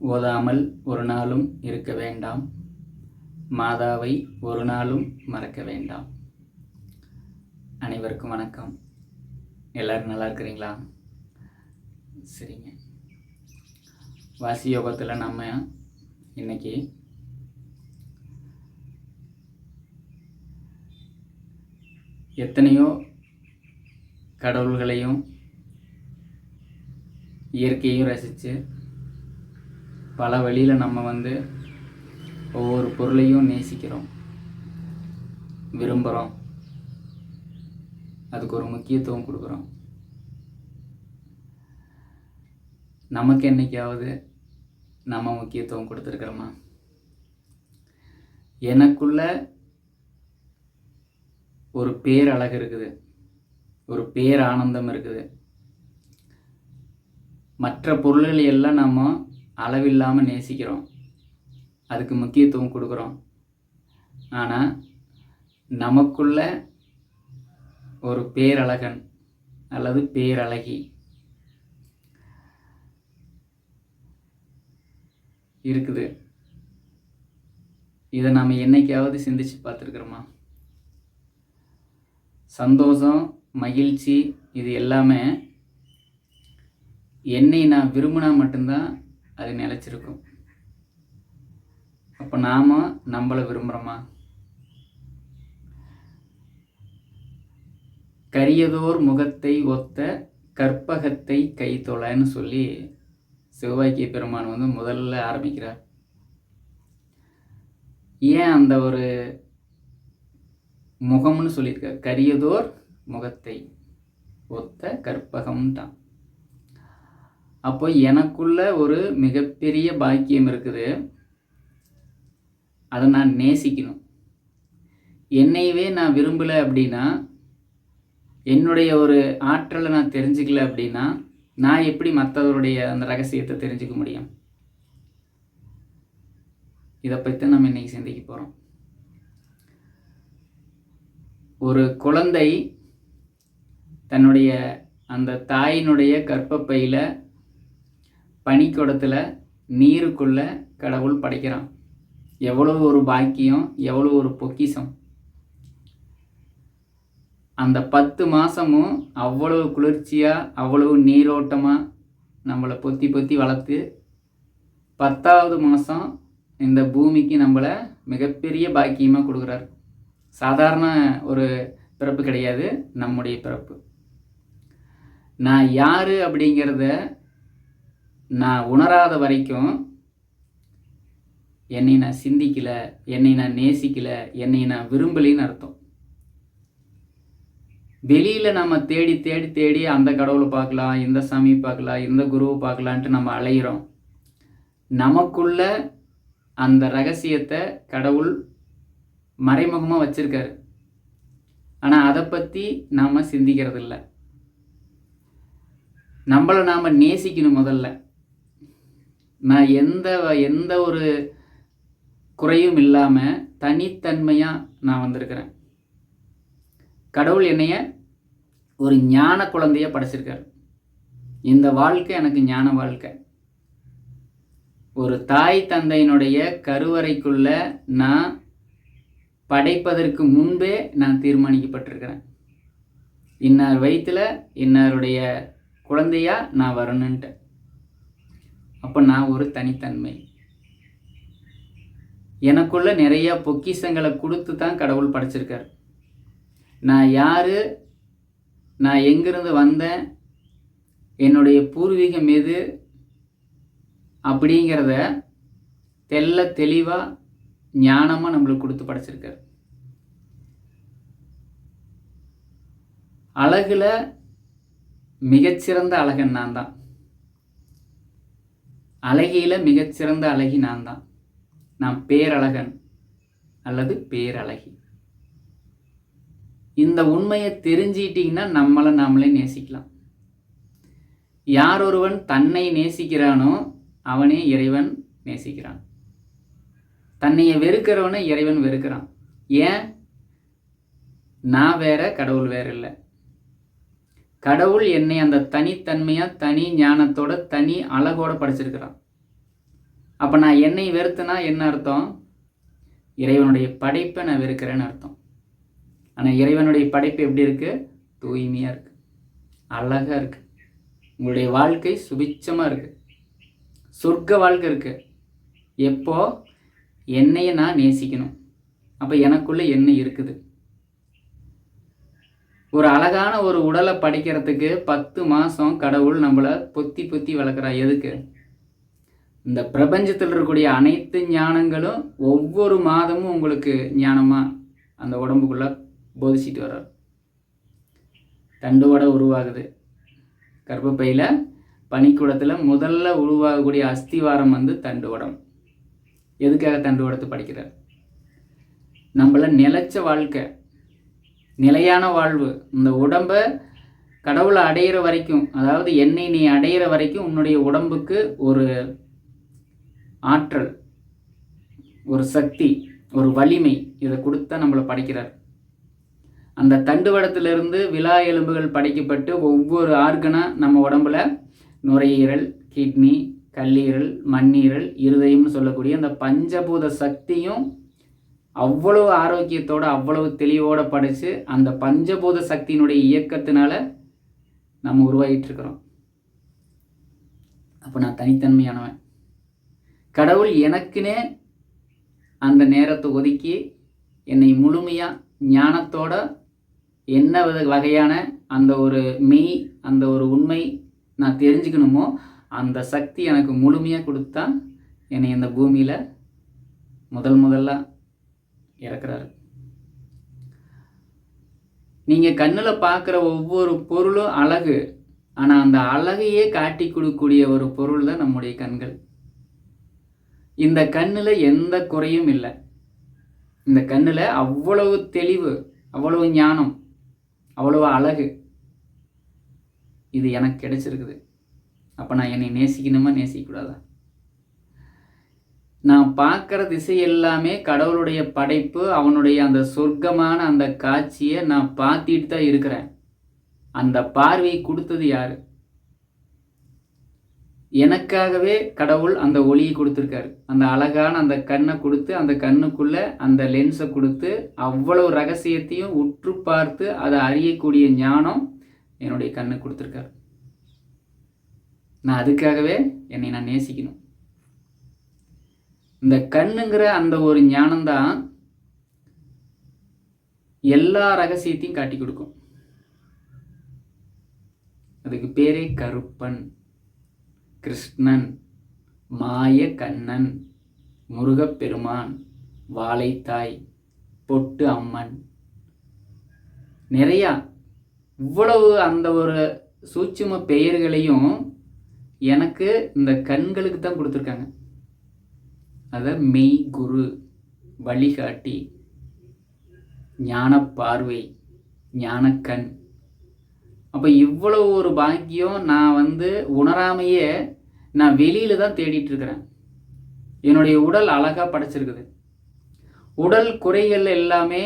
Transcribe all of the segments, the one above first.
ஓதாமல் ஒரு நாளும் இருக்க வேண்டாம். மாதாவை ஒரு நாளும் மறக்க வேண்டாம். அனைவருக்கும் வணக்கம். எல்லோரும் நல்லா இருக்கிறீங்களா? சரிங்க. வாசி யோகத்தில் நம்ம இன்னைக்கு எத்தனையோ கடவுள்களையும் இயற்கையும் ரசித்து பல வழியில் நம்ம வந்து ஒவ்வொரு பொருளையும் நேசிக்கிறோம். விரும்புகிறோம் அதுக்கு ஒரு முக்கியத்துவம் கொடுக்குறோம். நமக்கு என்னைக்காவது நம்ம முக்கியத்துவம் கொடுத்துருக்குறோமா? எனக்குள்ள ஒரு பேரழகு இருக்குது. ஒரு பேர் ஆனந்தம் இருக்குது. மற்ற பொருள்களை எல்லாம் நம்ம அளவில்லாமல் நேசிக்கிறோம். அதுக்கு முக்கியத்துவம் கொடுக்குறோம். ஆனால் நமக்குள்ள ஒரு பேரழகன் அல்லது பேரழகி இருக்குது. இதை நாம் என்னைக்காவது சிந்திச்சு பார்த்துருக்குறோமா? சந்தோஷம் மகிழ்ச்சி இது எல்லாமே என்னை நான் விரும்பினா மட்டும்தான் அது நிலச்சிருக்கும். அப்போ நாம் நம்மளை விரும்புகிறோமா கரியதோர் முகத்தை ஒத்த கற்பகத்தை கைத்தொலைன்னு சொல்லி சிவபாக்கிய பெருமான் வந்து முதல்ல ஆரம்பிக்கிறார். ஏன் அந்த ஒரு முகம்னு சொல்லியிருக்கார்? கரியதோர் முகத்தை ஒத்த கற்பகம்ட்டான். அப்போ எனக்குள்ள ஒரு மிகப்பெரிய பாக்கியம் இருக்குது. அதை நான் நேசிக்கணும். என்னையவே நான் விரும்பலை அப்படின்னா என்னுடைய ஒரு ஆற்றலை நான் தெரிஞ்சுக்கல அப்படின்னா நான் எப்படி மற்றவருடைய அந்த ரகசியத்தை தெரிஞ்சுக்க முடியும்? இதை பற்றி நம்ம இன்னைக்கு சிந்திக்க போகிறோம் ஒரு குழந்தை தன்னுடைய அந்த தாயினுடைய கற்பப்பையில் பனிக்குடத்தில் நீருக்குள்ள கடவுள் படைக்கிறான். எவ்வளோ ஒரு பாக்கியம் எவ்வளோ ஒரு பொக்கிசம் அந்த பத்து மாதமும் அவ்வளவு குளிர்ச்சியாக அவ்வளவு நீரோட்டமாக நம்மளை பொத்தி பொத்தி வளர்த்து பத்தாவது மாதம் இந்த பூமிக்கு நம்மளை மிகப்பெரிய பாக்கியமாக கொடுக்குறார். சாதாரண ஒரு பிறப்பு கிடையாது நம்முடைய பிறப்பு. நான் யார் அப்படிங்கிறத நான் உணராத வரைக்கும் என்னை நான் சிந்திக்கலை என்னை நான் நேசிக்கலை என்னை நான் விரும்பலின்னு அர்த்தம். வெளியில் நம்ம தேடி தேடி தேடி அந்த கடவுளை பார்க்கலாம் இந்த சாமி பார்க்கலாம் இந்த குருவை பார்க்கலான்ட்டு நம்ம அலைகிறோம் நமக்குள்ள அந்த ரகசியத்தை கடவுள் மறைமுகமாக வச்சுருக்காரு. ஆனால் அதை பற்றி நாம் சிந்திக்கிறது இல்லை நம்மளை நாம் நேசிக்கணும் முதல்ல. நான் எந்த எந்த ஒரு குறையும் இல்லாமல் தனித்தன்மையாக நான் வந்திருக்கிறேன். கடவுள் என்னைய ஒரு ஞான குழந்தைய படைச்சிருக்கார். இந்த வாழ்க்கை எனக்கு ஞான வாழ்க்கை. ஒரு தாய் தந்தையினுடைய கருவறைக்குள்ள நான் படைப்பதற்கு முன்பே நான் தீர்மானிக்கப்பட்டிருக்கிறேன். இன்னார் வயிற்றில் இன்னாருடைய குழந்தையாக நான் வரணுன்ட்டு. அப்போ நான் ஒரு தனித்தன்மை. எனக்குள்ள நிறையா பொக்கிசங்களை கொடுத்து தான் கடவுள் படைச்சிருக்கார். நான் யார்? நான் எங்கேருந்து வந்தேன்? என்னுடைய பூர்வீகம் எது? அப்படிங்கிறத தெல்ல தெளிவாக ஞானமாக நம்மளுக்கு கொடுத்து படைச்சிருக்கார். அழகில் மிகச்சிறந்த அழகன் நான் தான். அழகியில் மிகச்சிறந்த அழகி நான் தான் நான் பேரழகன் அல்லது பேரழகி. இந்த உண்மையை தெரிஞ்சிட்டிங்கன்னா நம்மளை நாமளே நேசிக்கலாம். யார் ஒருவன் தன்னை நேசிக்கிறானோ அவனே இறைவன் நேசிக்கிறான். தன்னையை வெறுக்கிறவனை இறைவன் வெறுக்கிறான். ஏன்? நான் வேற கடவுள் வேற இல்லை கடவுள் என்னை அந்த தனித்தன்மையாக தனி ஞானத்தோட தனி அழகோட படைச்சிருக்கிறான். அப்போ நான் என்னை வெறுத்துனா என்ன அர்த்தம்? இறைவனுடைய படைப்பை நான் வெறுக்கிறேன்னு அர்த்தம். ஆனால் இறைவனுடைய படைப்பு எப்படி இருக்குது தூய்மையாக இருக்குது அழகாக இருக்குது உங்களுடைய வாழ்க்கை சுபிச்சமாக இருக்குது சொர்க்க வாழ்க்கை இருக்குது எப்போ? என்னையை நான் நேசிக்கணும். அப்போ எனக்குள்ளே என்ன இருக்குது? ஒரு அழகான ஒரு உடலை படிக்கிறதுக்கு பத்து மாதம் கடவுள் நம்மளை பொத்தி பொத்தி வளர்க்குறா எதுக்கு? இந்த பிரபஞ்சத்தில் இருக்கக்கூடிய அனைத்து ஞானங்களும் ஒவ்வொரு மாதமும் உங்களுக்கு ஞானமாக அந்த உடம்புக்குள்ளே போதிச்சிட்டு வர்றார். தண்டுவடை உருவாகுது. கர்ப்பப்பையில் பனிக்கூடத்தில் முதல்ல உருவாகக்கூடிய அஸ்திவாரம் வந்து தண்டுவடம். எதுக்காக தண்டுவடத்தை படிக்கிறார்? நம்மளை நிலைச்ச வாழ்க்கை நிலையான வாழ்வு. இந்த உடம்பை கடவுளை அடையிற வரைக்கும் அதாவது என்னை நீ அடையிற வரைக்கும் உன்னுடைய உடம்புக்கு ஒரு ஆற்றல் ஒரு சக்தி ஒரு வலிமை இதை கொடுத்தா நம்மளை படைக்கிறார். அந்த தண்டுவடத்திலிருந்து விழா எலும்புகள் படைக்கப்பட்டு ஒவ்வொரு ஆர்கனாக நம்ம உடம்புல நுரையீரல் கிட்னி கல்லீரல் மண்ணீரல் இருதயம்னு சொல்லக்கூடிய அந்த பஞ்சபூத சக்தியும் அவ்வளவு ஆரோக்கியத்தோடு அவ்வளவு தெளிவோடு படித்து அந்த பஞ்சபூத சக்தியினுடைய இயக்கத்தினால நம்ம உருவாகிட்டுருக்குறோம் அப்போ நான் தனித்தன்மையானவன். கடவுள் எனக்குனே அந்த நேரத்தை ஒதுக்கி என்னை முழுமையாக ஞானத்தோட என்ன வகையான அந்த ஒரு மெய் அந்த ஒரு உண்மை நான் தெரிஞ்சுக்கணுமோ அந்த சக்தி எனக்கு முழுமையாக கொடுத்தா என்னை இந்த பூமியில் முதல் முதல்ல இறக்குறாரு. நீங்கள் கண்ணில் பார்க்குற ஒவ்வொரு பொருளும் அழகு. ஆனால் அந்த அழகையே காட்டி கொடுக்கக்கூடிய ஒரு பொருள் தான் நம்முடைய கண்கள். இந்த கண்ணில் எந்த குறையும் இல்லை. இந்த கண்ணில் அவ்வளவு தெளிவு அவ்வளவு ஞானம் அவ்வளவு அழகு. இது எனக்கு கிடைச்சிருக்குது. அப்போ நான் என்னை நேசிக்கணுமா நேசிக்கக்கூடாதா? நான் பார்க்குற திசை எல்லாமே கடவுளுடைய படைப்பு அவனுடைய அந்த சொர்க்கமான அந்த காட்சியை நான் பார்த்துட்டு தான் இருக்கிறேன். அந்த பார்வை கொடுத்தது யார்? எனக்காகவே கடவுள் அந்த ஒளியை கொடுத்துருக்காரு. அந்த அழகான அந்த கண்ணை கொடுத்து அந்த கண்ணுக்குள்ளே அந்த லென்ஸை கொடுத்து அவ்வளவு ரகசியத்தையும் உற்று பார்த்து அதை அறியக்கூடிய ஞானம் என்னுடைய கண்ணை கொடுத்துருக்காரு. நான் அதுக்காகவே என்னை நான் நேசிக்கணும். இந்த கண்ணுங்கிற அந்த ஒரு ஞானம்தான் எல்லா ரகசியத்தையும் காட்டி கொடுக்கும். அதுக்கு பேரே கருப்பன் கிருஷ்ணன் மாய கண்ணன் முருகப்பெருமான் வாழைத்தாய் பொட்டு அம்மன். நிறையா இவ்வளவு அந்த ஒரு சூட்சும பெயர்களையும் எனக்கு இந்த கண்களுக்கு தான் கொடுத்துருக்காங்க. அதை மெய் குரு வழிகாட்டி ஞான பார்வை ஞானக்கண். அப்போ இவ்வளோ ஒரு பாக்கியம் நான் வந்து உணராமையே நான் வெளியில் தான் தேடிட்டு இருக்கிறேன். என்னுடைய உடல் அழகாக படைச்சிருக்குது. உடல் குறைகள் எல்லாமே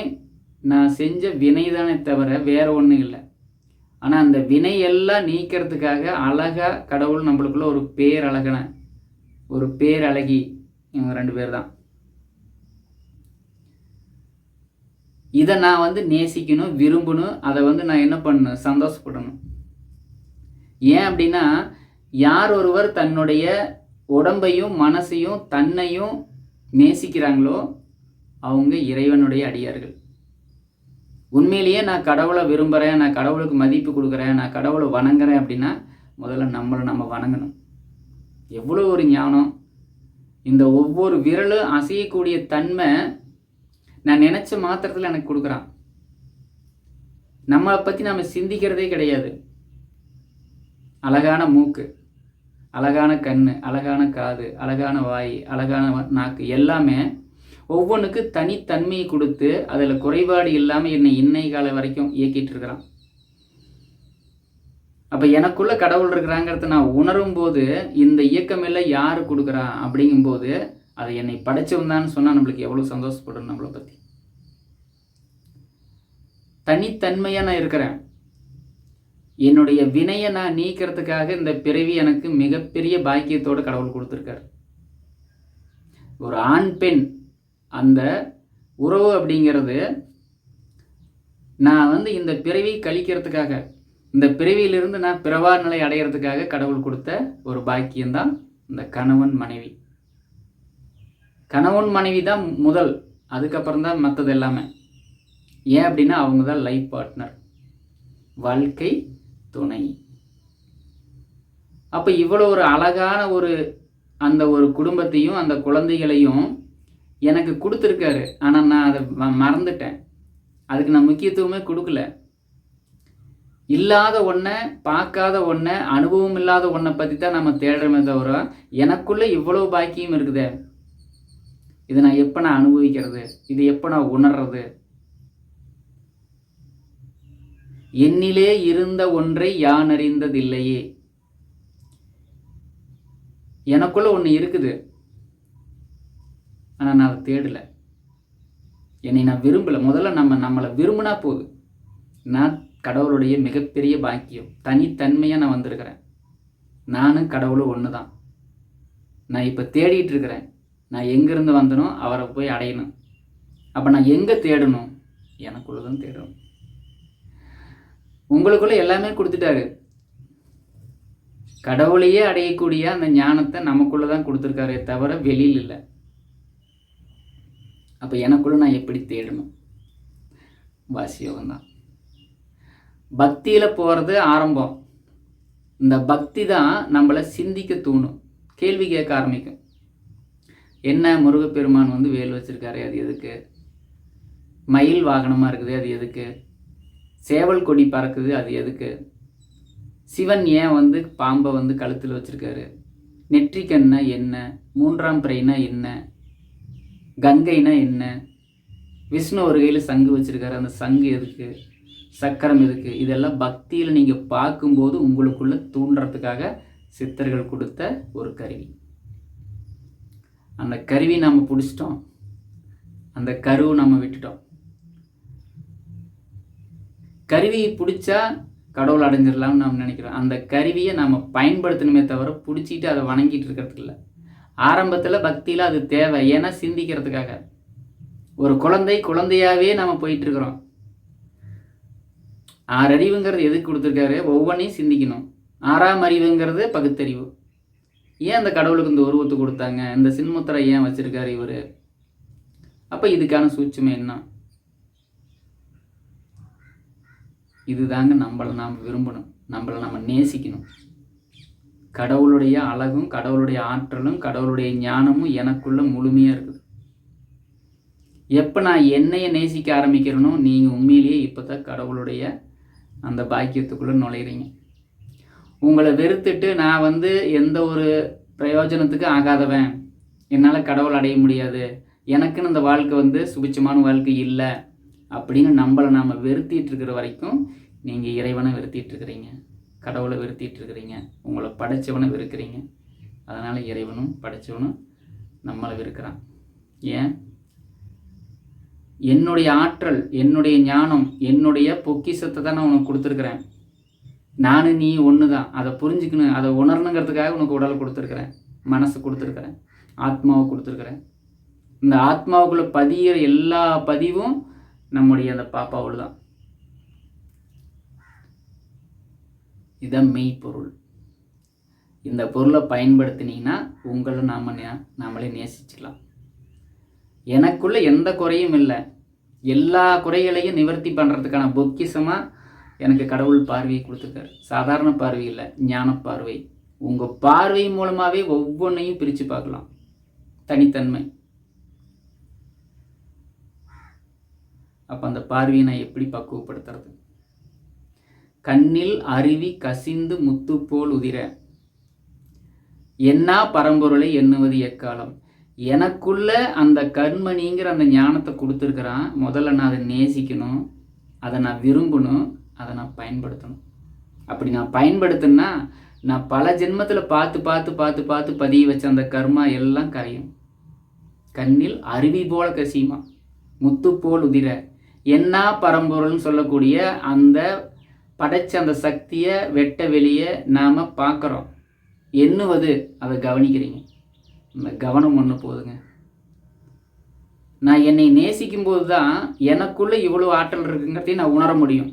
நான் செஞ்ச வினை தானே தவிர வேற ஒன்றும் இல்லை. ஆனால் அந்த வினை எல்லாம் நீக்கிறதுக்காக அழகாக கடவுள் நம்மளுக்குள்ள ஒரு பேரழகனை ஒரு பேரழகி இவங்க ரெண்டு பேர் தான். இதை நான் வந்து நேசிக்கணும் விரும்பணும் அதை வந்து நான் என்ன பண்ணணும் சந்தோஷப்படணும். ஏன் அப்படின்னா யார் ஒருவர் தன்னுடைய உடம்பையும் மனசையும் தன்னையும் நேசிக்கிறாங்களோ அவங்க இறைவனுடைய அடியார்கள். உண்மையிலேயே நான் கடவுளை விரும்புகிறேன் நான் கடவுளுக்கு மதிப்பு கொடுக்குறேன் நான் கடவுளை வணங்குறேன் அப்படின்னா முதல்ல நம்மளை நம்ம வணங்கணும். எவ்வளோ ஒரு ஞானம். இந்த ஒவ்வொரு விரலும் அசையக்கூடிய தன்மை நான் நினச்ச மாத்திரத்தில் எனக்கு கொடுக்குறான். நம்மளை பற்றி நம்ம சிந்திக்கிறதே கிடையாது. அழகான மூக்கு அழகான கண் அழகான காது அழகான வாய் அழகான நாக்கு எல்லாமே ஒவ்வொன்றுக்கு தனித்தன்மையை கொடுத்து அதில் குறைபாடு இல்லாமல் என்னை இன்னை கால வரைக்கும் இயக்கிட்டு இருக்கிறான். அப்போ எனக்குள்ளே கடவுள் இருக்கிறாங்கிறத நான் உணரும் போது இந்த இயக்கமில்லை யார் கொடுக்குறா அப்படிங்கும்போது அதை என்னை படைச்சிருந்தான்னு சொன்னால் நம்மளுக்கு எவ்வளோ சந்தோஷப்படும் நம்மளை பற்றி தனித்தன்மையாக நான் இருக்கிறேன். என்னுடைய வினையை நான் நீக்கிறதுக்காக இந்த பிறவி எனக்கு மிகப்பெரிய பாக்கியத்தோடு கடவுள் கொடுத்துருக்காரு. ஒரு ஆண் பெண் அந்த உறவு அப்படிங்கிறது நான் வந்து இந்த பிறவி கழிக்கிறதுக்காக இந்த பிறவியிலிருந்து நான் பிறவா நிலை அடையிறதுக்காக கடவுள் கொடுத்த ஒரு பாக்கியம்தான் இந்த கணவன் மனைவி. கணவன் மனைவி தான் முதல் அதுக்கப்புறம் தான் மற்றது எல்லாமே. ஏன் அப்படின்னா அவங்க தான் லைஃப் பார்ட்னர் வாழ்க்கை துணை. அப்போ இவ்வளோ ஒரு அழகான ஒரு அந்த ஒரு குடும்பத்தையும் அந்த குழந்தைகளையும் எனக்கு கொடுத்துருக்காரு. ஆனால் நான் அதை ம- மறந்துட்டேன். அதுக்கு நான் முக்கியத்துவமே கொடுக்கல. இல்லாத ஒன்றை பார்க்காத ஒன்றை அனுபவம் இல்லாத ஒன்றை பற்றி தான் நம்ம தேடுறோமே தவிர எனக்குள்ளே இவ்வளோ பாக்கியம் இருக்குதே. இதை நான் எப்போ நான் அனுபவிக்கிறது? இது எப்போ நான் உணர்றது? என்னிலே இருந்த ஒன்றை யான் அறிந்ததில்லையே. எனக்குள்ள ஒன்று இருக்குது. ஆனால் நான் அதை தேடலை. என்னை நான் விரும்பலை. முதல்ல நம்ம நம்மளை விரும்பினா போதும் நான் கடவுளுடைய மிகப்பெரிய பாக்கியம். தனித்தன்மையாக நான் வந்திருக்கிறேன். நானும் கடவுளும் ஒன்று தான் நான் இப்போ தேடிட்டு இருக்கிறேன் நான் எங்கேருந்து வந்தனோ அவரை போய் அடையணும். அப்போ நான் எங்கே தேடணும் எனக்குள்ள தான் தேடணும் உங்களுக்குள்ள எல்லாமே கொடுத்துட்டாரு. கடவுளையே அடையக்கூடிய அந்த ஞானத்தை நமக்குள்ள தான் கொடுத்துருக்காரே தவிர வெளியில் இல்லை. அப்போ எனக்குள்ள நான் எப்படி தேடணும்? வாசியோகம் தான் பக்தியில் போகிறது ஆரம்பம். இந்த பக்தி தான் நம்மளை சிந்திக்க தூணும் கேள்வி கேட்க ஆரம்பிக்கும். என்ன முருகப்பெருமான் வந்து வேல் வச்சுருக்காரு? அது எதுக்கு? மயில் வாகனமாக இருக்குது? அது எதுக்கு? சேவல் கொடி பறக்குது? அது எதுக்கு? சிவன் ஏன் வந்து பாம்பை வந்து கழுத்தில் வச்சிருக்காரு? நெற்றிக்கண்ணா என்ன? மூன்றாம் பிறைனா என்ன? கங்கைனா என்ன? விஷ்ணு ஒரு கையில் சங்கு வச்சுருக்காரு. அந்த சங்கு எதுக்கு? சக்கரம் இருக்குது இதெல்லாம் பக்தியில் நீங்கள் பார்க்கும்போது உங்களுக்குள்ளே தூண்டுறதுக்காக சித்தர்கள் கொடுத்த ஒரு கருவி. அந்த கருவி நம்ம பிடிச்சிட்டோம். அந்த கருவை நம்ம விட்டுட்டோம். கருவியை பிடிச்சா கடவுள் அடைஞ்சிடலாம்னு நாம் நினைக்கிறோம். அந்த கருவியை நாம் பயன்படுத்தணுமே தவிர பிடிச்சிட்டு அதை வணங்கிட்டு இருக்கிறதுக்கு இல்லை. ஆரம்பத்தில் பக்தியில் அது தேவை. ஏன்னா சிந்திக்கிறதுக்காக. ஒரு குழந்தை குழந்தையாவே நம்ம போயிட்டுருக்குறோம் ஆறு அறிவுங்கிறது எதுக்கு கொடுத்துருக்காரு? ஒவ்வொன்றையும் சிந்திக்கணும். ஆறாம் அறிவுங்கிறது பகுத்தறிவு. ஏன் அந்த கடவுளுக்கு இந்த உருவத்தை கொடுத்தாங்க? இந்த சின்முத்திரை ஏன் வச்சுருக்காரு இவர்? அப்போ இதுக்கான சூட்சமை என்ன? இதுதாங்க நம்மளை நாம் விரும்பணும். நம்மளை நம்ம நேசிக்கணும். கடவுளுடைய அழகும் கடவுளுடைய ஆற்றலும் கடவுளுடைய ஞானமும் எனக்குள்ள முழுமையாக இருக்குது. எப்போ நான் என்னைய நேசிக்க ஆரம்பிக்கிறேனோ நீங்கள் உண்மையிலேயே இப்போ தான் கடவுளுடைய அந்த பாக்கியத்துக்குள்ளே நுழையிறீங்க. உங்களை வெறுத்துட்டு நான் வந்து எந்த ஒரு பிரயோஜனத்துக்கும் ஆகாதவன். என்னால் கடவுள் அடைய முடியாது. எனக்குன்னு இந்த வாழ்க்கை வந்து சுபிச்சமான வாழ்க்கை இல்லை. அப்படின்னு நம்மளை நாம் வெறுத்திட்டு இருக்கிற வரைக்கும் நீங்கள் இறைவனை வெறுத்திட்டு இருக்கிறீங்க. கடவுளை வெறுத்திட்டு இருக்கிறீங்க. உங்களை படைச்சவனை வெறுக்கிறீங்க. அதனால் இறைவனும் படைச்சவனும் நம்மளை வெறுக்கிறான். ஏன்? என்னுடைய ஆற்றல் என்னுடைய ஞானம் என்னுடைய பொக்கிஷத்தை தான் நான் உனக்கு கொடுத்துருக்குறேன். நானும் நீ ஒன்று தான் அதை புரிஞ்சுக்கணும் அதை உணரணுங்கிறதுக்காக உனக்கு உடலை கொடுத்துருக்குறேன். மனசு கொடுத்துருக்குறேன். ஆத்மாவை கொடுத்துருக்குறேன். இந்த ஆத்மாவுக்குள்ளே பதிகிற எல்லா பதிவும் நம்முடைய அந்த பாப்பாவோடு தான். இதான் மெய்ப்பொருள் இந்த பொருளை பயன்படுத்தினீங்கன்னா உங்களை நாம் நாமளே நேசிச்சுக்கலாம். எனக்குள்ளே எந்த குறையும் இல்லை. எல்லா குறைகளையும் நிவர்த்தி பண்ணுறதுக்கான பொக்கிஷமாக எனக்கு கடவுள் பார்வையை கொடுத்துருக்காரு. சாதாரண பார்வை இல்லை ஞான பார்வை. உங்கள் பார்வை மூலமாகவே ஒவ்வொன்றையும் பிரித்து பார்க்கலாம். தனித்தன்மை. அப்போ அந்த பார்வையை நான் எப்படி பக்குவப்படுத்துறது? கண்ணில் அருவி கசிந்து முத்து போல் உதிர. என்னா பரம்பொருளை எண்ணுவது எக்காலம்? எனக்குள்ள அந்த கண்மணிங்கிற அந்த ஞானத்தை கொடுத்துருக்குறான். முதல்ல நான் அதை நேசிக்கணும். அதை நான் விரும்பணும். அதை நான் பயன்படுத்தணும். அப்படி நான் பயன்படுத்தினா நான் பல ஜென்மத்தில் பார்த்து பார்த்து பார்த்து பார்த்து பதிய வச்ச அந்த கர்மா எல்லாம் கரையும். கண்ணில் அருவி போல கசியுமா? முத்து போல் உதிர. என்ன பரம்பொருள்னு சொல்லக்கூடிய அந்த படைச்ச அந்த சக்தியை வெட்ட வெளியே நாம் பார்க்குறோம். எண்ணுவது அதை கவனிக்கிறீங்க. கவனம் ஒன்று போதுங்க. நான் என்னை நேசிக்கும் போது தான் எனக்குள்ளே இவ்வளோ ஆற்றல் இருக்குங்கிறதையும் நான் உணர முடியும்.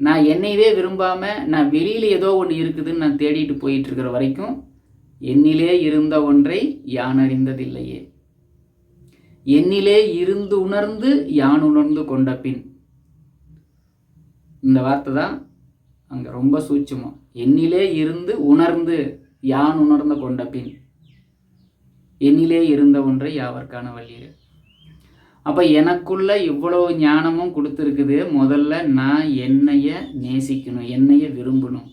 நான் என்னையவே விரும்பாமல் நான் வெளியில் ஏதோ ஒன்று இருக்குதுன்னு நான் தேடிட்டு போயிட்டுருக்கிற வரைக்கும் என்னிலே இருந்த ஒன்றை யான் அறிந்ததில்லையே. என்னிலே இருந்து உணர்ந்து யான் உணர்ந்து கொண்ட பின். இந்த வார்த்தை தான் அங்கே ரொம்ப சூட்சமாக என்னிலே இருந்து உணர்ந்து யான் உணர்ந்து கொண்ட பின். என்னிலே இருந்த ஒன்றை யாவர்க்கான வழியில் அப்போ எனக்குள்ள இவ்வளோ ஞானமும் கொடுத்துருக்குது. முதல்ல நான் என்னைய நேசிக்கணும் என்னைய விரும்பணும்.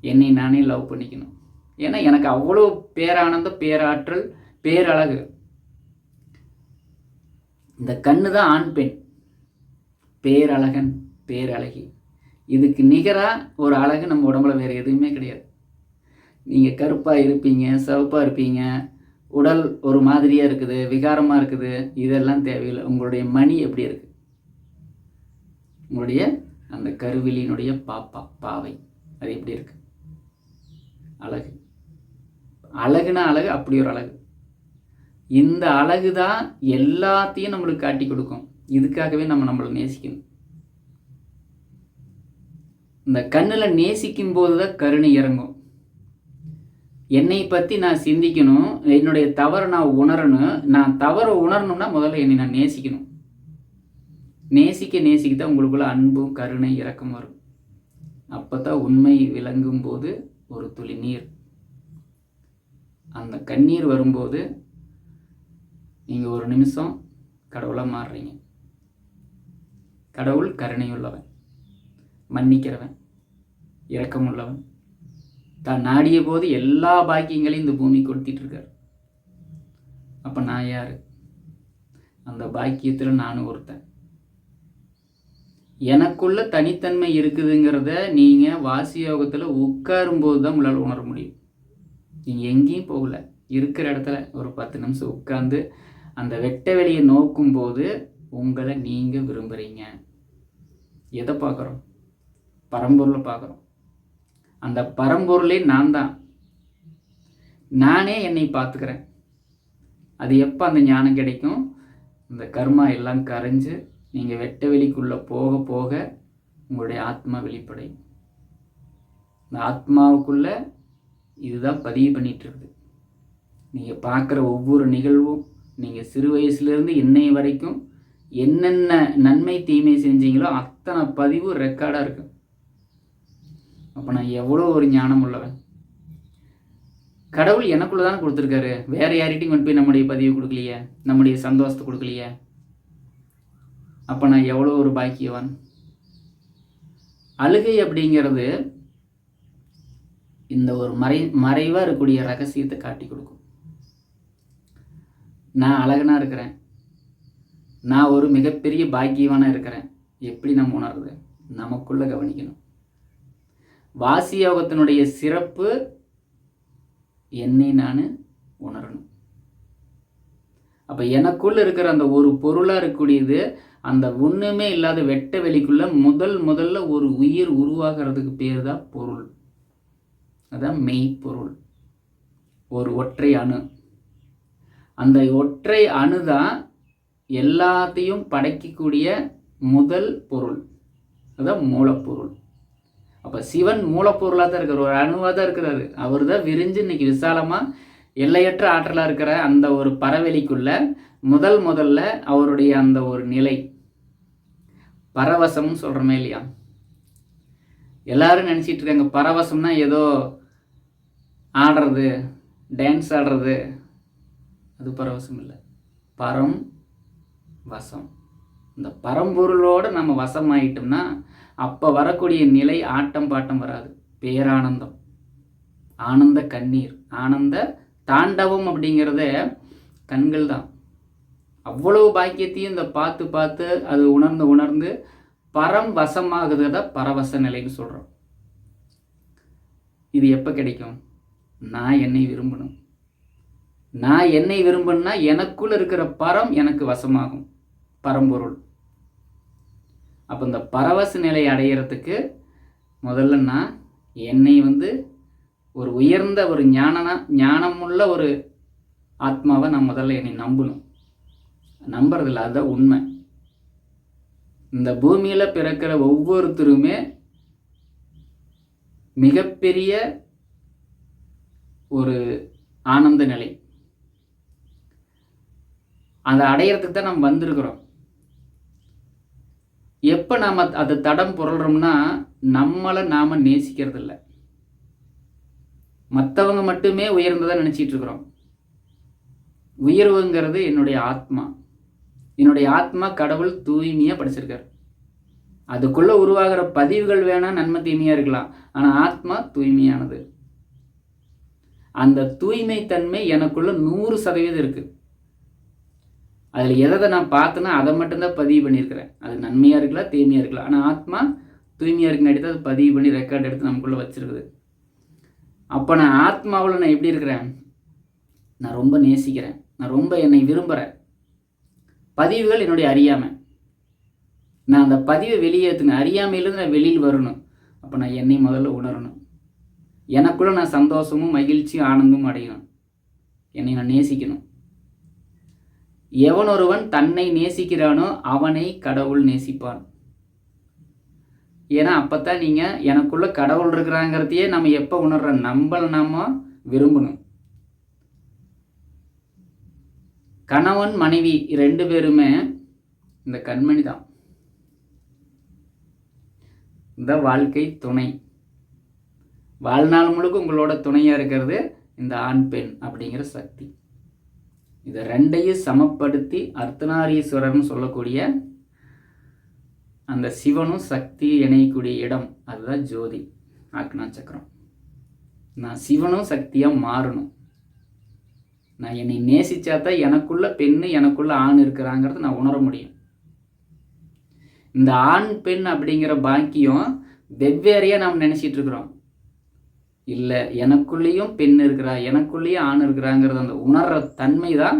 என்னை நானே லவ் பண்ணிக்கணும். ஏன்னா எனக்கு அவ்வளோ பேரானந்த பேராற்றல் பேரழகு. இந்த கண்ணு தான் ஆண் பெண். பேரழகன் பேரழகி. இதுக்கு நிகராக ஒரு அழகு நம்ம உடம்புல வேறு எதுவுமே கிடையாது. நீங்கள் கருப்பாக இருப்பீங்க சிவப்பாக இருப்பீங்க உடல் ஒரு மாதிரியாக இருக்குது விகாரமாக இருக்குது இதெல்லாம் தேவையில்லை. உங்களுடைய மணி எப்படி இருக்குது உங்களுடைய அந்த கருவிலியினுடைய பாப்பா பாவை அது எப்படி இருக்குது அழகு. அழகுனா அழகு அப்படி ஒரு அழகு. இந்த அழகு தான் எல்லாத்தையும் நம்மளுக்கு காட்டி கொடுக்கும். இதுக்காகவே நம்ம நம்மளை நேசிக்கணும். இந்த கண்ணில் நேசிக்கும் போது தான் கருணை இறங்கும். என்னை பற்றி நான் சிந்திக்கணும் என்னுடைய தவறை நான் உணரணும். நான் தவறை உணரணும்னா முதல்ல என்னை நான் நேசிக்கணும். நேசிக்க நேசிக்க தான் உங்களுக்குள்ள அன்பும் கருணை இறக்கம் வரும். அப்போ தான் உண்மை விளங்கும் போது ஒரு துளி நீர். அந்த கண்ணீர் வரும்போது நீங்கள் ஒரு நிமிஷம் கடவுளாக மாறுறீங்க. கடவுள் கருணையுள்ளவன் மன்னிக்கிறவன் இரக்கமுள்ளவன். தான் நாடிய போது எல்லா பாக்கியங்களையும் இந்த பூமி கொடுத்திட்ருக்கார் அப்போ நான் யார்? அந்த பாக்கியத்தில் நானும் ஒருத்தன். எனக்குள்ள தனித்தன்மை இருக்குதுங்கிறத நீங்கள் வாசி யோகத்தில் உட்காரும்போது தான் உங்களால் உணர முடியும். நீங்கள் எங்கேயும் போகல. இருக்கிற இடத்துல ஒரு பத்து நிமிஷம் உட்காந்து அந்த வெட்ட வெளியை நோக்கும்போது உங்களை நீங்கள் விரும்புகிறீங்க எதை பார்க்குறோம் பரம்பொருளை பார்க்குறோம் அந்த பரம்பொருளே நான் தான். நானே என்னை பார்த்துக்கிறேன். அது எப்போ அந்த ஞானம் கிடைக்கும்? இந்த கர்மா எல்லாம் கரைஞ்சு நீங்கள் வெட்ட வெளிக்குள்ளே போக போக உங்களுடைய ஆத்மா வெளிப்படையும். இந்த ஆத்மாவுக்குள்ளே இதுதான் பதிவு பண்ணிகிட்ருக்குது நீங்கள் பார்க்குற ஒவ்வொரு நிகழ்வும் நீங்கள் சிறு வயசுலேருந்து இன்னை வரைக்கும் என்னென்ன நன்மை தீமை செஞ்சீங்களோ அத்தனை பதிவு ரெக்கார்டாக இருக்கும் அப்போ நான் எவ்வளோ ஒரு ஞானம் உள்ளவன்? கடவுள் எனக்குள்ள தானே கொடுத்துருக்காரு. வேற யார்கிட்டையும் கொண்டு போய் நம்முடைய பதிவு கொடுக்கலையே? நம்முடைய சந்தோஷத்தை கொடுக்கலையே? அப்போ நான் எவ்வளோ ஒரு பாக்கியவான்? அழுகை அப்படிங்கிறது இந்த ஒரு மறை மறைவாக இருக்கக்கூடிய ரகசியத்தை காட்டி கொடுக்கும். நான் அழகனாக இருக்கிறேன். நான் ஒரு மிகப்பெரிய பாக்கியவானாக இருக்கிறேன். எப்படி நம்ம உணர்றது? நமக்குள்ளே கவனிக்கணும். வாசி யோகத்தினுடைய சிறப்பு என்னை நான் உணரணும். அப்போ எனக்குள்ள இருக்கிற அந்த ஒரு பொருளாக இருக்கக்கூடியது அந்த ஒன்றுமே இல்லாத வெட்ட வெளிக்குள்ள முதல் முதல்ல ஒரு உயிர் உருவாகிறதுக்கு பேர் தான் பொருள். அதான் மெய்ப்பொருள். ஒரு ஒற்றை அணு. அந்த ஒற்றை அணு தான் எல்லாத்தையும் படைக்கக்கூடிய முதல் பொருள். அதான் மூலப்பொருள். அப்போ சிவன் மூலப்பொருளாக தான் இருக்கிற ஒரு அணுவாக தான் இருக்கிறாரு. அவர் தான் விரிஞ்சு இன்னைக்கு விசாலமாக எல்லையற்ற ஆற்றலாக இருக்கிற அந்த ஒரு பறவெளிக்குள்ள முதல் முதல்ல அவருடைய அந்த ஒரு நிலை. பரவசம்னு சொல்கிறோமே இல்லையா? எல்லாரும் நினச்சிட்டு இருக்காங்க பரவசம்னா ஏதோ ஆடுறது டான்ஸ் ஆடுறது. அது பரவசம் இல்லை. பரம் வசம். இந்த பரம்பொருளோடு நம்ம வசம் ஆகிட்டோம்னா அப்போ வரக்கூடிய நிலை ஆட்டம் பாட்டம் வராது. பேரானந்தம். ஆனந்த கண்ணீர். ஆனந்த தாண்டவம் அப்படிங்கிறத கண்கள் தான். அவ்வளவு பாக்கியத்தையும் இந்த பார்த்து பார்த்து அது உணர்ந்து உணர்ந்து பரம் வசமாகுதுத பரவச நிலைன்னு சொல்கிறோம் இது எப்போ கிடைக்கும்? நான் என்னை விரும்பணும். நான் என்னை விரும்பணும்னா எனக்குள்ள இருக்கிற பரம் எனக்கு வசமாகும். பரம்பொருள். அப்போ இந்த பரவச நிலை அடையிறதுக்கு முதல்ல நான் என்னை வந்து ஒரு உயர்ந்த ஒரு ஞானனா ஞானமுள்ள ஒரு ஆத்மாவை நான் முதல்ல என்னை நம்பணும். நம்புறதில்ல அதுதான் உண்மை. இந்த பூமியில் பிறக்கிற ஒவ்வொருத்தருமே மிகப்பெரிய ஒரு ஆனந்த நிலை. அதை அடையிறதுக்கு தான் நம்ம வந்திருக்கிறோம். எப்போ நாம் அதை தடம் புரள்றோம்னா நம்மளை நாம் நேசிக்கிறதில்ல. மற்றவங்க மட்டுமே உயர்ந்ததாக நினச்சிட்டு இருக்கிறோம். உயர்வுங்கிறது என்னுடைய ஆத்மா. என்னுடைய ஆத்மா கடவுள் தூய்மையாக படிச்சிருக்கார். அதுக்குள்ளே உருவாகிற பதிவுகள் வேணால் நன்மை தீமையாக இருக்கலாம். ஆனால் ஆத்மா தூய்மையானது. அந்த தூய்மை தன்மை எனக்குள்ள நூறு சதவீதம் இருக்குது அதில் எதை நான் பார்த்தேன்னா அதை மட்டும்தான் பதிவு பண்ணியிருக்கிறேன். அது நன்மையாக இருக்கலாம் தீமையாக இருக்கலாம். ஆனால் ஆத்மா தூய்மையாக இருக்குங்காட்டி தான் அது பதிவு பண்ணி ரெக்கார்ட் எடுத்து நமக்குள்ளே வச்சுருக்குது. அப்போ நான் ஆத்மாவில் நான் எப்படி இருக்கிறேன்? நான் ரொம்ப நேசிக்கிறேன். நான் ரொம்ப என்னை விரும்புகிறேன் பதிவுகள் என்னுடைய அறியாமை. நான் அந்த பதிவை வெளியேற்றுங்க அறியாமையிலேருந்து நான் வெளியில் வரணும். அப்போ நான் என்னை முதல்ல உணரணும். எனக்குள்ளே நான் சந்தோஷமும் மகிழ்ச்சியும் ஆனந்தமும் அடையணும். என்னை நான் நேசிக்கணும். எவனொருவன் தன்னை நேசிக்கிறானோ அவனை கடவுள் நேசிப்பான். ஏன்னா அப்போத்தான் நீங்கள் எனக்குள்ள கடவுள் இருக்கிறாங்கிறதையே நம்ம எப்போ உணர்ற? நம்மளை நாம விரும்பணும். கணவன் மனைவி ரெண்டு பேருமே இந்த கண்மணி தான். இந்த வாழ்க்கை துணை. வாழ்நாள் முழுக்க உங்களோட துணையாக இருக்கிறது இந்த ஆண் பெண் அப்படிங்கிற சக்தி. இதை ரெண்டையும் சமப்படுத்தி அர்த்தநாரீஸ்வரர்னு சொல்லக்கூடிய அந்த சிவனும் சக்தி இணையக்கூடிய இடம். அதுதான் ஜோதி. ஆக்னா சக்கரம். நான் சிவனும் சக்தியாக மாறணும். நான் என்னை நேசிச்சா தான் எனக்குள்ள பெண்ணு எனக்குள்ள ஆண் இருக்கிறாங்கிறத நான் உணர முடியும். இந்த ஆண் பெண் அப்படிங்கிற பாக்கியம் வெவ்வேறையாக நாம் நினச்சிட்டு இருக்கிறோம். இல்லை எனக்குள்ளேயும் பெண் இருக்கிறா எனக்குள்ளேயும் ஆண் இருக்கிறாங்கிறது அந்த உணர்ற தன்மை தான்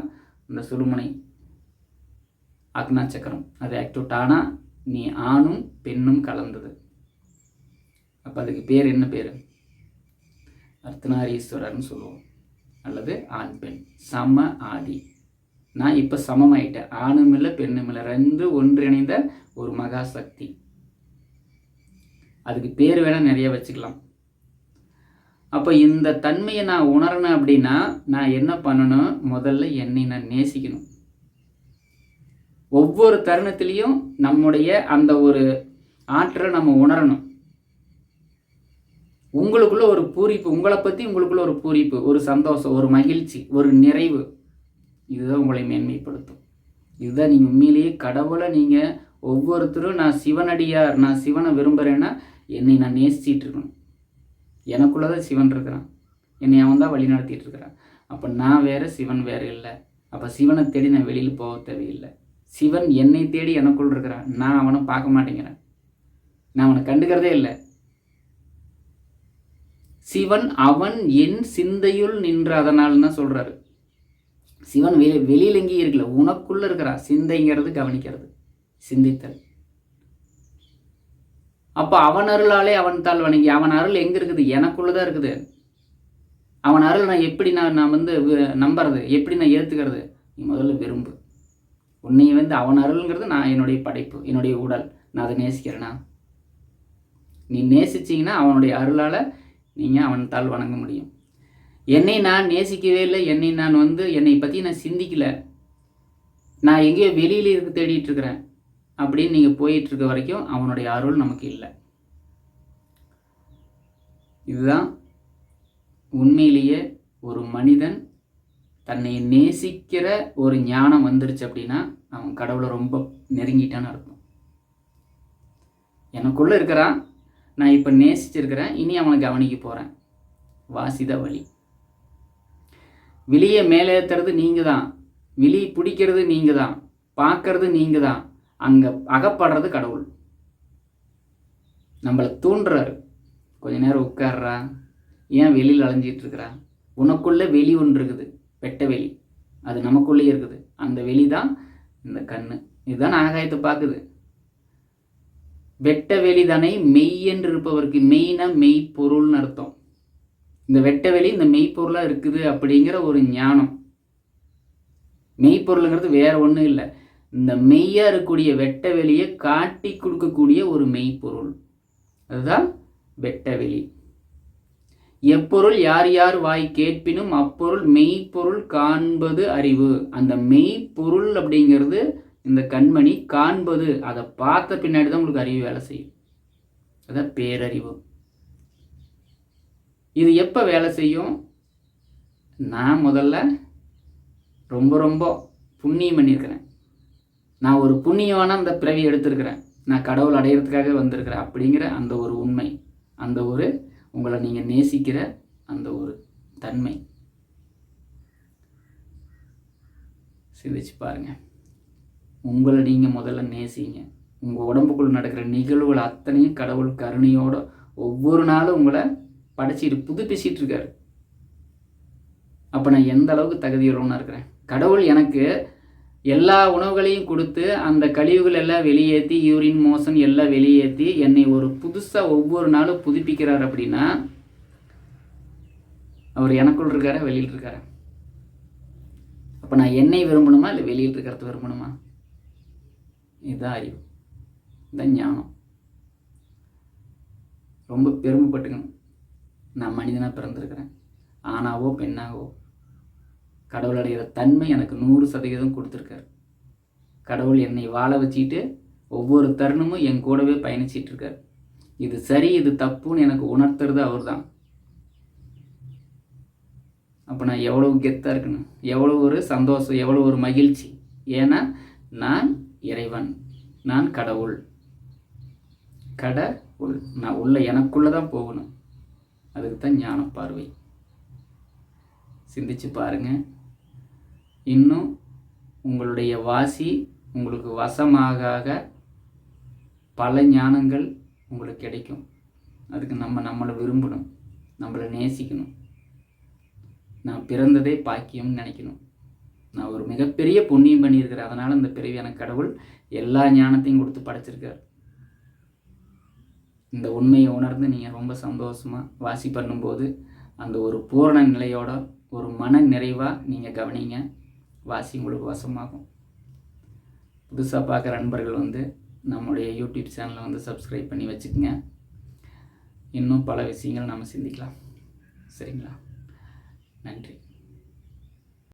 இந்த சுழுமனை. அக்னா சக்கரம் அது ஆக்டிவேட் ஆனால் நீ ஆணும் பெண்ணும் கலந்தது. அப்போ அதுக்கு பேர் என்ன பேர்? அர்த்தநாரீஸ்வரர்னு சொல்லுவோம். அல்லது ஆண் பெண். சம ஆதி. நான் இப்போ சமமாயிட்டேன். ஆணும் இல்லை பெண்ணும் இல்லை ரெண்டு ஒன்றிணைந்த ஒரு மகா சக்தி அதுக்கு பேர் வேணால் நிறைய வச்சுக்கலாம். அப்போ இந்த தன்மையை நான் உணரணும் அப்படின்னா நான் என்ன பண்ணணும்? முதல்ல என்னை நான் நேசிக்கணும். ஒவ்வொரு தருணத்துலேயும் நம்முடைய அந்த ஒரு ஆற்றலை நம்ம உணரணும். உங்களுக்குள்ள ஒரு பூரிப்பு உங்களை பற்றி உங்களுக்குள்ள ஒரு பூரிப்பு ஒரு சந்தோஷம் ஒரு மகிழ்ச்சி ஒரு நிறைவு. இதுதான் உங்களை மேன்மைப்படுத்தும். இதுதான் நீங்கள் உண்மையிலேயே கடவுளை நீங்கள் ஒவ்வொருத்தரும் நான் சிவனடியார் நான் சிவனை விரும்புகிறேன்னா என்னை நான் நேசிச்சிட்டு இருக்கணும். எனக்குள்ளதான் சிவன் இருக்கிறான். என்னை அவன் தான் வழி நடத்திட்டு இருக்கிறான். அப்போ நான் வேறு சிவன் வேறு இல்லை. அப்போ சிவனை தேடி நான் வெளியில் போக தேவையில்லை. சிவன் என்னை தேடி எனக்குள் இருக்கிறான். நான் அவனை பார்க்க மாட்டேங்கிறேன். நான் அவனை கண்டுக்கிறதே இல்லை. சிவன் அவன் என் சிந்தையுள் நின்று அதனால் தான் சொல்கிறாரு சிவன் வெளி வெளியில் எங்கேயும் இருக்கல. உனக்குள்ளே இருக்கிறா சிந்தைங்கிறது கவனிக்கிறது. சிந்தித்தல். அப்போ அவன் அருளாலே அவன் தாள் வணங்கி அவன் அருள் எங்கே இருக்குது? எனக்குள்ளே தான் இருக்குது. அவன் அருள் நான் எப்படி நான் நான் வந்து நம்புறது? எப்படி நான் ஏற்றுக்கிறது நீ முதல்ல விரும்பு. உன்னை வந்து அவன் அருள்ங்கிறது நான் என்னுடைய படைப்பு என்னுடைய உடல். நான் அதை நேசிக்கிறேனா? நீ நேசிச்சிங்கன்னா அவனுடைய அருளால் நீங்கள் அவன் தாள் வணங்க முடியும். என்னை நான் நேசிக்கவே இல்லை. என்னை நான் வந்து என்னை பற்றி நான் சிந்திக்கலை. நான் எங்கேயோ வெளியில் இருக்க தேடிட்டு இருக்கிறேன். அப்படின்னு நீங்கள் போயிட்டுருக்க வரைக்கும் அவனுடைய அருள் நமக்கு இல்லை. இதுதான் உண்மையிலேயே ஒரு மனிதன் தன்னை நேசிக்கிற ஒரு ஞானம் வந்துருச்சு அப்படின்னா அவன் கடவுளை ரொம்ப நெருங்கிட்டான்னு அர்த்தம். எனக்குள்ளே இருக்கிறான் நான் இப்போ நேசிச்சிருக்கிறேன் இனி அவனை கவனிக்க போகிறேன் வாசித வழி. வெளியே மேலேற்றுறது நீங்கள் தான் விழி பிடிக்கிறது நீங்கள் தான் பார்க்கறது நீங்கள் தான் அங்கே அகப்படுறது கடவுள். நம்மளை தூண்டுறாரு. கொஞ்ச நேரம் உட்கார்றா. ஏன் வெளியில் அலைஞ்சிட்டு இருக்கிறா? உனக்குள்ளே வெளி ஒன்று இருக்குது. வெட்ட வெளி. அது நமக்குள்ளே இருக்குது. அந்த வெளி தான் இந்த கண் இதுதான் ஆகாயத்தை பார்க்குது. வெட்ட வெளிதனை மெய் என்று இருப்பவருக்கு மெய்னா மெய் பொருள்னு அர்த்தம். இந்த வெட்ட வெளி இந்த மெய்ப்பொருளாக இருக்குது அப்படிங்கிற ஒரு ஞானம். மெய்ப்பொருளுங்கிறது வேற ஒன்றும் இல்லை. இந்த மெய்யாக இருக்கக்கூடிய வெட்ட வெளியை காட்டி கொடுக்கக்கூடிய ஒரு மெய்ப்பொருள். அதுதான் வெட்ட வெளி. எப்பொருள் யார் யார் வாய் கேட்பினும் அப்பொருள் மெய்ப்பொருள் காண்பது அறிவு. அந்த மெய்ப்பொருள் அப்படிங்கிறது இந்த கண்மணி காண்பது. அதை பார்த்த பின்னாடி தான் உங்களுக்கு அறிவு வேலை செய்யும். அதான் பேரறிவு. இது எப்போ வேலை செய்யும்? நான் முதல்ல ரொம்ப ரொம்ப புண்ணியம் பண்ணியிருக்கிறேன். நான் ஒரு புண்ணியமான அந்த பிறவி எடுத்திருக்கிறேன். நான் கடவுள் அடையிறதுக்காக வந்திருக்கிறேன் அப்படிங்கிற அந்த ஒரு உண்மை அந்த ஒரு உங்களை நீங்கள் நேசிக்கிற அந்த ஒரு தன்மை. சிந்திச்சு பாருங்க. உங்களை நீங்கள் முதல்ல நேசிங்க. உங்கள் உடம்புக்குள் நடக்கிற நிகழ்வுகள் அத்தனையும் கடவுள் கருணையோட ஒவ்வொரு நாளும் உங்களை படைச்சிட்டு புதுப்பிச்சிட்டு இருக்காரு. அப்போ நான் எந்த அளவுக்கு தகுதியுள்ளவனாக இருக்கிறேன்? கடவுள் எனக்கு எல்லா உணவுகளையும் கொடுத்து அந்த கழிவுகள் எல்லாம் வெளியேற்றி யூரின் மோசன் எல்லாம் வெளியேற்றி என்னை ஒரு புதுசாக ஒவ்வொரு நாளும் புதுப்பிக்கிறார் அப்படின்னா அவர் எனக்குள் இருக்காரா வெளியில் இருக்காரா? அப்போ நான் என்னை விரும்பணுமா இல்லை வெளியில் இருக்கிறது விரும்பணுமா? இதுதான் அறிவு. இதுதான் ஞானம். ரொம்ப பெருமைப்பட்டுக்கணும். நான் மனிதனாக பிறந்திருக்கிறேன். ஆணாவோ பெண்ணாகவோ. கடவுள் அடைகிற தன்மை எனக்கு நூறு சதவீதம் கொடுத்துருக்காரு. கடவுள் என்னை வாழ வச்சுட்டு ஒவ்வொரு தருணமும் என் கூடவே பயணிச்சிட்டு இருக்கார். இது சரி இது தப்புன்னு எனக்கு உணர்த்துறது அவர் தான் அப்போ நான் எவ்வளோ கெத்தாக இருக்கணும்? எவ்வளோ ஒரு சந்தோஷம் எவ்வளோ ஒரு மகிழ்ச்சி? ஏன்னா நான் இறைவன் நான் கடவுள். கடவுள். நான் உள்ள எனக்குள்ளே தான் போகணும். அதுக்கு தான் ஞான பார்வை சிந்திச்சு பாருங்கள் இன்னும் உங்களுடைய வாசி உங்களுக்கு வசமாக பல ஞானங்கள் உங்களுக்கு கிடைக்கும். அதுக்கு நம்ம நம்மளை விரும்பணும். நம்மளை நேசிக்கணும். நான் பிறந்ததே பாக்கியம்னு நினைக்கணும். நான் ஒரு மிகப்பெரிய புண்ணியம் பண்ணியிருக்கிறேன். அதனால் இந்த பிறவியான கடவுள் எல்லா ஞானத்தையும் கொடுத்து படைச்சிருக்கார். இந்த உண்மையை உணர்ந்து நீங்கள் ரொம்ப சந்தோஷமாக வாசி பண்ணும்போது அந்த ஒரு பூரண நிலையோட ஒரு மன நிறைவாக நீங்கள் கவனிங்க. வாசி உங்களுக்கு வசமாகும் புதுசாக பார்க்குற நண்பர்கள் வந்து நம்முடைய யூடியூப் சேனலை வந்து சப்ஸ்கிரைப் பண்ணி வச்சுக்கோங்க. இன்னும் பல விஷயங்கள் நம்ம சிந்திக்கலாம். சரிங்களா? நன்றி.